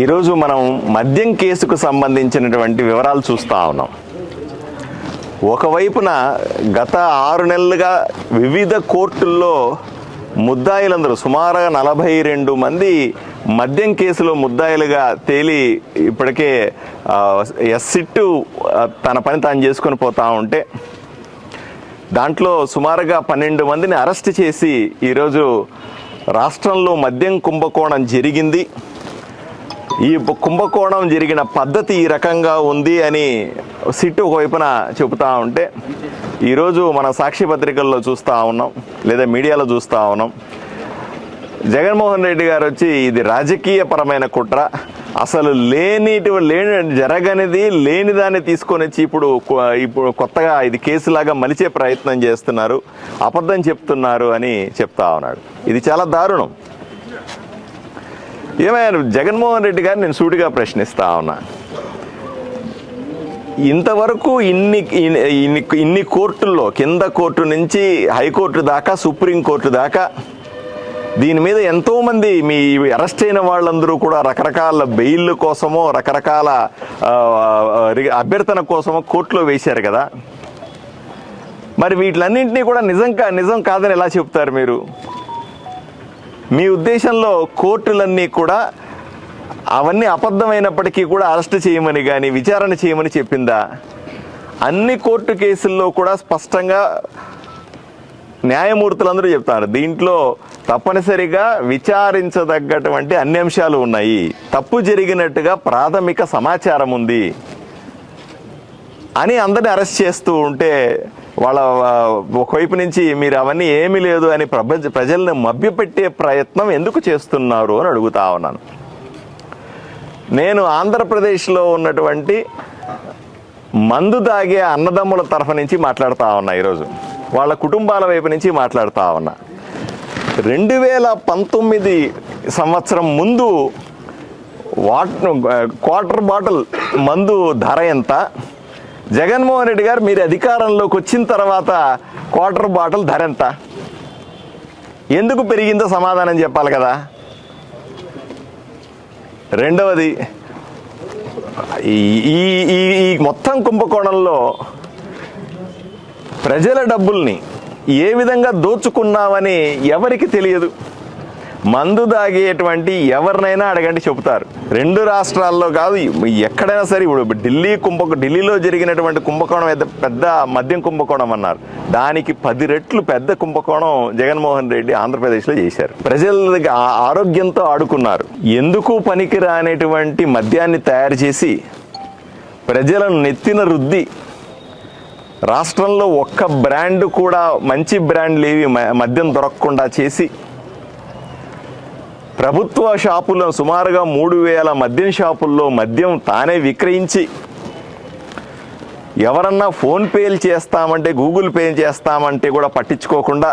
ఈరోజు మనం మద్యం కేసుకు సంబంధించినటువంటి వివరాలు చూస్తూ ఉన్నాం. ఒకవైపున గత ఆరు నెలలుగా వివిధ కోర్టుల్లో ముద్దాయిలందరూ సుమారుగా నలభై రెండు మంది మద్యం కేసులో ముద్దాయిలుగా తేలి ఇప్పటికే ఎస్సిట్టు తన పని తాను చేసుకొని పోతా ఉంటే దాంట్లో సుమారుగా పన్నెండు మందిని అరెస్ట్ చేసి ఈరోజు రాష్ట్రంలో మద్యం కుంభకోణం జరిగింది. ఈ కుంభకోణం జరిగిన పద్ధతి ఈ రకంగా ఉంది అని సిట్ ఒకవైపున చెబుతా ఉంటే ఈరోజు మన సాక్షి పత్రికల్లో చూస్తూ ఉన్నాం లేదా మీడియాలో చూస్తూ ఉన్నాం. జగన్మోహన్ రెడ్డి గారు వచ్చి ఇది రాజకీయపరమైన కుట్ర. అసలు లేనిటి లేని జరగనిది లేని దాన్ని తీసుకొని వచ్చి ఇప్పుడు ఇప్పుడు కొత్తగా ఇది కేసులాగా మలిచే ప్రయత్నం చేస్తున్నారు అబద్ధం చెప్తున్నారు అని చెప్తా ఉన్నాడు. ఇది చాలా దారుణం. ఏమయ్యారు జగన్మోహన్ రెడ్డి గారు నేను సూటిగా ప్రశ్నిస్తా ఉన్నా. ఇంతవరకు ఇన్ని ఇన్ని ఇన్ని- కోర్టుల్లో కింద కోర్టు నుంచి హైకోర్టు దాకా సుప్రీంకోర్టు దాకా దీని మీద ఎంతోమంది మీ అరెస్ట్ అయిన వాళ్ళందరూ కూడా రకరకాల బెయిల్ కోసమో రకరకాల అభ్యర్థన కోసమో కోర్టులో వేశారు కదా. మరి వీటిలన్నింటినీ కూడా నిజం కా నిజం కాదని ఎలా చెప్తారు మీరు? మీ ఉద్దేశంలో కోర్టులన్నీ కూడా అవన్నీ అబద్ధమైనప్పటికీ కూడా అరెస్ట్ చేయమని కానీ విచారణ చేయమని చెప్పిందా? అన్ని కోర్టు కేసుల్లో కూడా స్పష్టంగా న్యాయమూర్తులందరూ చెప్తారు. దీంట్లో తప్పనిసరిగా విచారించదగ్గటువంటి అన్ని అంశాలు ఉన్నాయి. తప్పు జరిగినట్టుగా ప్రాథమిక సమాచారం ఉంది అని అందరిని అరెస్ట్ చేస్తూ ఉంటే వాళ్ళ ఒకవైపు నుంచి మీరు అవన్నీ ఏమీ లేదు అని ప్రపంచ ప్రజల్ని మభ్యపెట్టే ప్రయత్నం ఎందుకు చేస్తున్నారు అని అడుగుతా ఉన్నాను. నేను ఆంధ్రప్రదేశ్లో ఉన్నటువంటి మందు తాగే అన్నదమ్ముల తరఫు నుంచి మాట్లాడుతూ ఉన్నా ఈరోజు. వాళ్ళ కుటుంబాల వైపు నుంచి మాట్లాడుతూ ఉన్నా. రెండు వేల పంతొమ్మిది సంవత్సరం ముందు వాట్ క్వార్టర్ బాటిల్ మందు ధర ఎంత? జగన్మోహన్ రెడ్డి గారు మీరు అధికారంలోకి వచ్చిన తర్వాత క్వార్టర్ బాటిల్ ధర ఎంత? ఎందుకు పెరిగిందో సమాధానం చెప్పాలి కదా. రెండవది ఈ ఈ- ఈ ఈ మొత్తం కుంభకోణంలో ప్రజల డబ్బుల్ని ఏ విధంగా దోచుకున్నామని ఎవరికి తెలియదు. మందు దాగేటువంటి ఎవరినైనా అడగండి చెబుతారు. రెండు రాష్ట్రాల్లో కాదు ఎక్కడైనా సరే ఇప్పుడు ఢిల్లీ కుంభకో ఢిల్లీలో జరిగినటువంటి కుంభకోణం పెద్ద పెద్ద మద్యం కుంభకోణం అన్నారు. దానికి పది రెట్లు పెద్ద కుంభకోణం జగన్మోహన్ రెడ్డి ఆంధ్రప్రదేశ్లో చేశారు. ప్రజల ఆ- ఆరోగ్యంతో ఆడుకున్నారు. ఎందుకు పనికిరానటువంటి మద్యాన్ని తయారు చేసి ప్రజలను నెత్తిన రుద్ది రాష్ట్రంలో ఒక్క బ్రాండ్ కూడా మంచి బ్రాండ్లు ఏవి మద్యం దొరకకుండా చేసి ప్రభుత్వ షాపులో సుమారుగా మూడు వేల మద్యం షాపుల్లో మద్యం తానే విక్రయించి. ఎవరన్నా ఫోన్పేలు చేస్తామంటే గూగుల్ పే చేస్తామంటే కూడా పట్టించుకోకుండా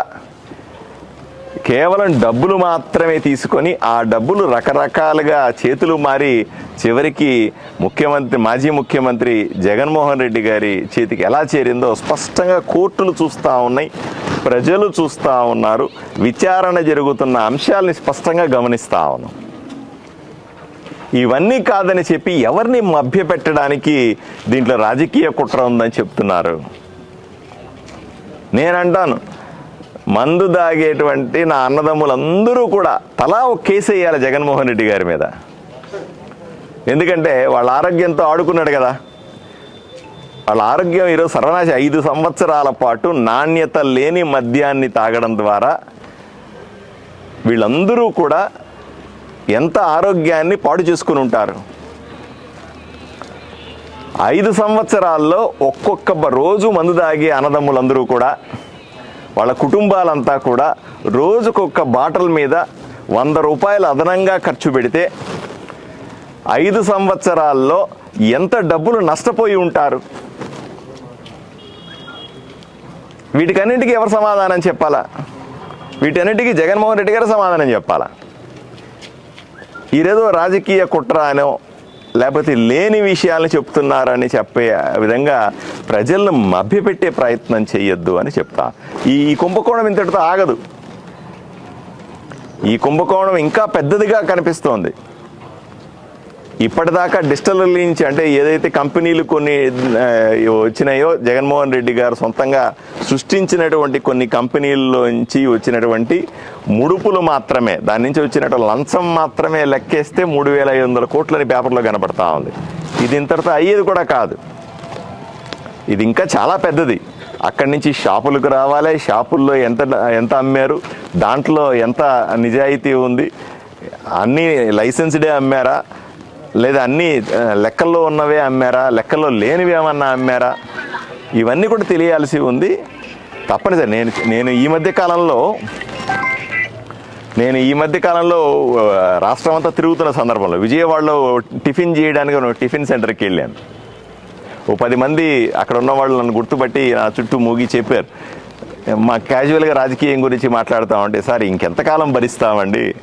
కేవలం డబ్బులు మాత్రమే తీసుకొని ఆ డబ్బులు రకరకాలుగా చేతులు మారి చివరికి ముఖ్యమంత్రి మాజీ ముఖ్యమంత్రి జగన్మోహన్ రెడ్డి గారి చేతికి ఎలా చేరిందో స్పష్టంగా కోర్టులు చూస్తూ ఉన్నాయి ప్రజలు చూస్తూ ఉన్నారు విచారణ జరుగుతున్న అంశాలని స్పష్టంగా గమనిస్తూ ఉన్నాం. ఇవన్నీ కాదని చెప్పి ఎవరిని మభ్యపెట్టడానికి దీంట్లో రాజకీయ కుట్ర ఉందని చెప్తున్నారు? నేనంటాను మందు దాగేటువంటి నా అన్నదమ్ములందరూ కూడా తలా ఒక కేసు వేయాలి జగన్మోహన్ రెడ్డి గారి మీద. ఎందుకంటే వాళ్ళ ఆరోగ్యంతో ఆడుకున్నాడు కదా. వాళ్ళ ఆరోగ్యం ఈరోజు సర్వనాశ ఐదు సంవత్సరాల పాటు నాణ్యత లేని మద్యాన్ని తాగడం ద్వారా వీళ్ళందరూ కూడా ఎంత ఆరోగ్యాన్ని పాడు చేసుకుని ఉంటారు. ఐదు సంవత్సరాల్లో ఒక్కొక్క రోజు మందు తాగే అన్నదమ్ములందరూ కూడా వాళ్ళ కుటుంబాలంతా కూడా రోజుకొక్క బాటల మీద వంద రూపాయలు అదనంగా ఖర్చు పెడితే ఐదు సంవత్సరాల్లో ఎంత డబ్బులు నష్టపోయి ఉంటారు? వీటికన్నింటికి ఎవరు సమాధానం చెప్పాలా? వీటన్నిటికీ జగన్మోహన్ రెడ్డి గారు సమాధానం చెప్పాలా? ఈరేదో రాజకీయ కుట్ర అనో లేకపోతే లేని విషయాలను చెప్తున్నారని చెప్పే విధంగా ప్రజలను మభ్యపెట్టే ప్రయత్నం చేయొద్దు అని చెప్తా. ఈ ఈ కుంభకోణం ఇంతటితో ఆగదు. ఈ కుంభకోణం ఇంకా పెద్దదిగా కనిపిస్తోంది. ఇప్పటిదాకా డిజిటల్ నుంచి అంటే ఏదైతే కంపెనీలు కొన్ని వచ్చినాయో జగన్మోహన్ రెడ్డి గారు సొంతంగా సృష్టించినటువంటి కొన్ని కంపెనీల్లోంచి వచ్చినటువంటి ముడుపులు మాత్రమే దాని నుంచి వచ్చినటువంటి లంచం మాత్రమే లెక్కేస్తే మూడు వేల ఐదు వందల కోట్లని పేపర్లో కనపడతా ఉంది. ఇది ఇంతటితో అయ్యేది కూడా కాదు. ఇది ఇంకా చాలా పెద్దది. అక్కడి నుంచి షాపులకు రావాలి. షాపుల్లో ఎంత ఎంత అమ్మారు? దాంట్లో ఎంత నిజాయితీ ఉంది? అన్నీ లైసెన్స్డే అమ్మారా? లేదా అన్నీ లెక్కల్లో ఉన్నవే అమ్మారా లెక్కల్లో లేనివి ఏమన్నా అమ్మారా? ఇవన్నీ కూడా తెలియాల్సి ఉంది. తప్పనిసరి నేను నేను ఈ మధ్య కాలంలో నేను ఈ మధ్య కాలంలో రాష్ట్రం అంతా తిరుగుతున్న సందర్భంలో విజయవాడలో టిఫిన్ చేయడానికి టిఫిన్ సెంటర్కి వెళ్ళాను. ఓ పది మంది అక్కడ ఉన్న వాళ్ళు నన్ను గుర్తుపట్టి నా చుట్టూ మూగి చెప్పారు. మా క్యాజువల్గా రాజకీయం గురించి మాట్లాడుతామంటే సార్ ఇంకెంతకాలం భరిస్తామండి?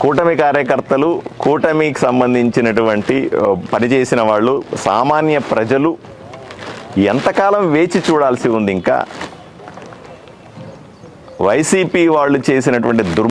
కూటమి కార్యకర్తలు కూటమికి సంబంధించినటువంటి పనిచేసిన వాళ్ళు సామాన్య ప్రజలు ఎంతకాలం వేచి చూడాల్సి ఉంది ఇంకా? వైసీపీ వాళ్ళు చేసినటువంటి దుర్